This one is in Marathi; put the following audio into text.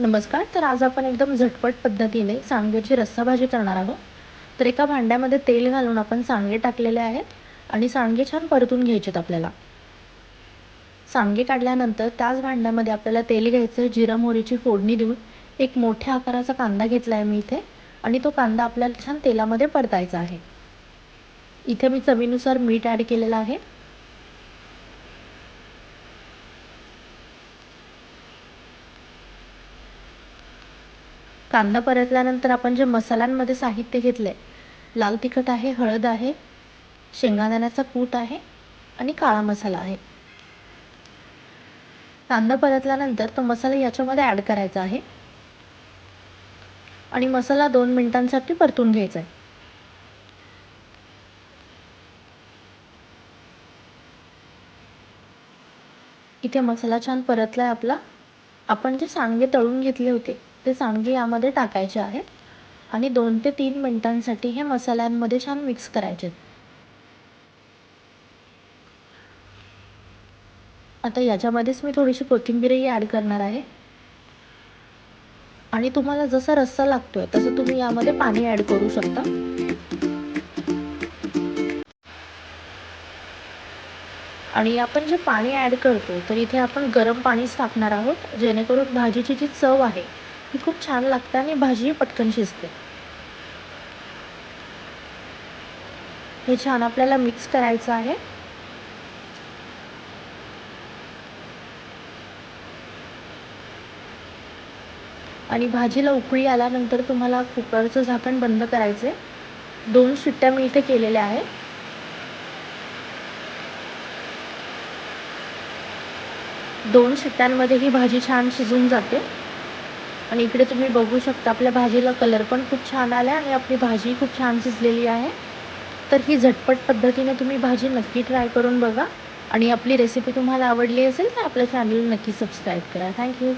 नमस्कार तर आज आपण एकदम झटपट पद्धतीने सांडग्याची रस्सा भाजी करणार आहोत. तर एका भांड्यामध्ये तेल घालून आपण सांडगे टाकलेले आहेत आणि सांडगे छान परतून घ्यायचेत आपल्याला. सांडगे काढल्यानंतर त्याच भांड्यामध्ये आपल्याला तेल घ्यायचं आहे जिरा मोहरीची फोडणी देऊन एक मोठ्या आकाराचा कांदा घेतला आहे मी इथे आणि तो कांदा आपल्याला छान तेलामध्ये परतायचा आहे. इथे मी चवीनुसार मीठ ॲड केलेलं आहे. कांदा परतल्यानंतर आपण जे मसाल्यांमध्ये साहित्य घेतलं आहे लाल तिखट आहे हळद आहे शेंगादाण्याचा कूट आहे आणि काळा मसाला आहे. कांदा परतल्यानंतर तो मसाला याच्यामध्ये ॲड करायचा आहे. आणि मसाला दोन मिनिटांसाठी परतून घ्यायचा आहे. इथे मसाला छान परतला आहे आपला. आपण जे सांगे तळून घेतले होते ते सांडगे यामध्ये टाकायचे आहेत आणि दोन ते तीन मिनिटांसाठी हे मसाल्यांमध्ये छान मिक्स करायचे. आता याच्यामध्येच मी थोडीशी कोथिंबीरही ॲड करणार आहे. आणि तुम्हाला जसा रस्सा लागतोय तसं तुम्ही यामध्ये पाणी ॲड करू शकता. आणि आपण जे पाणी ॲड करतो तर इथे आपण गरम पाणीच टाकणार आहोत जेणेकरून भाजीची जी चव आहे ही खूप छान लागते आणि भाजी पटकन शिजते. हे छान आपल्याला मिक्स करायचं आहे. आणि भाजीला उकळी आल्यानंतर तुम्हाला कुकरचं झाकण बंद करायचे दोन शिट्ट्या मी इथे केलेल्या आहेत. दोन शिट्ट्यांमध्ये ही भाजी छान शिजून जाते. आणि इकडे तुम्ही बघू शकता आपल्या भाजीला कलर पण खूप छान आला आहे आणि आपली भाजी खूप छान शिजलेली आहे. तर ही झटपट पद्धतीने तुम्ही भाजी नक्की ट्राय करून बघा. आणि आपली रेसिपी तुम्हाला आवडली असेल तर आपल्या चॅनल नक्की सबस्क्राईब करा. थँक्यू